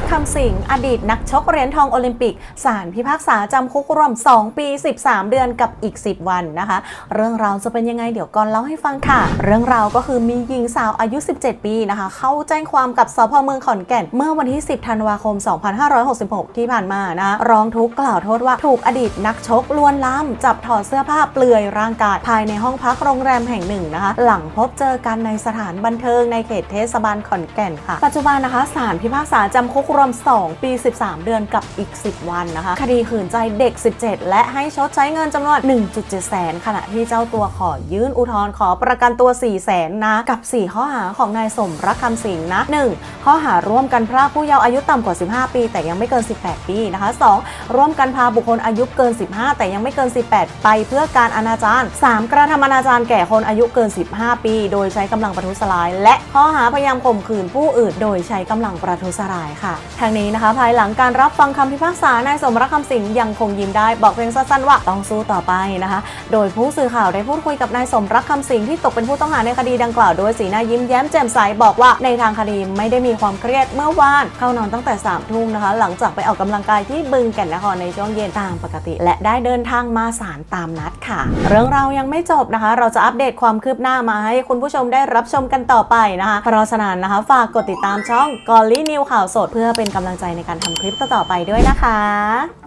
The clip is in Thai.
กคำสิงอดีตนักชกเหรียญทองโอลิมปิกศาลพิพากษาจำคุกรวม 2 ปี 13 เดือนกับอีก 10 วันนะคะ เรื่องราวจะเป็นยังไงเดี๋ยวก่อนเล่าให้ฟังค่ะ เรื่องราวก็คือมีหญิงสาวอายุ 17 ปีนะคะ เข้าแจ้งความกับสพเมืองขอนแก่น เมื่อวันที่ 10 ธันวาคม 2566 ที่ผ่านมานะร้องทุกข์กล่าวโทษว่าถูกอดีตนักชกลวนลามจับถอดเสื้อผ้าเปลือยร่างกายภายในห้องพักโรงแรมแห่งหนึ่งนะคะ หลังพบเจอกันในสถานบันเทิงในเขตเทศบาลขอนแก่นค่ะ ปัจจุบันนะคะศาลพิพากษาจำคุกรวม 2 ปี 13 เดือนกับอีก 10 วันนะคะ คดีขืนใจเด็ก 17 และให้ชดใช้เงินจำนวน 1.7 แสน ขณะที่เจ้าตัวขอยื่นอุทธรณ์ขอประกันตัว 4 แสนนะ กับ 4 ข้อหาของนายสมรักคำสิงห์นะ 1. ข้อหาร่วมกันพรากผู้เยาว์อายุต่ำกว่า 15 ปี แต่ยังไม่เกิน 18 ปีนะคะ 2. ร่วมกันพาบุคคลอายุเกิน 15 แต่ยังไม่เกิน 18 ไปเพื่อการอนาจาร 3. กระทำอนาจารแก่คนอายุเกิน 15 ปี โดยใช้กำลังประทุษร้าย และข้อหาพยายามข่มขืนผู้อื่น โดยใช้กำลังประทุษร้ายค่ะทางนี้นะคะ ภายหลังการรับฟังคำพิพากษานายสมรักคำสิงห์ยังคงยิ้มได้บอกเพียงสั้นๆว่าต้องสู้ต่อไปนะคะ โดยผู้สื่อข่าวได้พูดคุยกับนายสมรักคำสิงห์ที่ตกเป็นผู้ต้องหาในคดีดังกล่าวโดยสีหน้ายิ้มแย้มแจ่มใสบอกว่าในทางคดีไม่ได้มีความเครียดเมื่อวานเข้านอนตั้งแต่3ามทุ่มนะคะ หลังจากไปออกกำลังกายที่บึงแก่นนครในช่วงเย็นตามปกติ และได้เดินทางมาศาลตามนัดค่ะ เรื่องเรายังไม่จบนะคะ เราจะอัปเดตความคืบหน้ามาให้คุณผู้ชมได้รับชมกันต่อไปนะคะเพราะฉะนั้นนะคะ ฝากกดติดตามช่องกอลลี่นิวข่าวสดเพื่อเป็นกำลังใจในการทำคลิปต่อๆไปด้วยนะคะ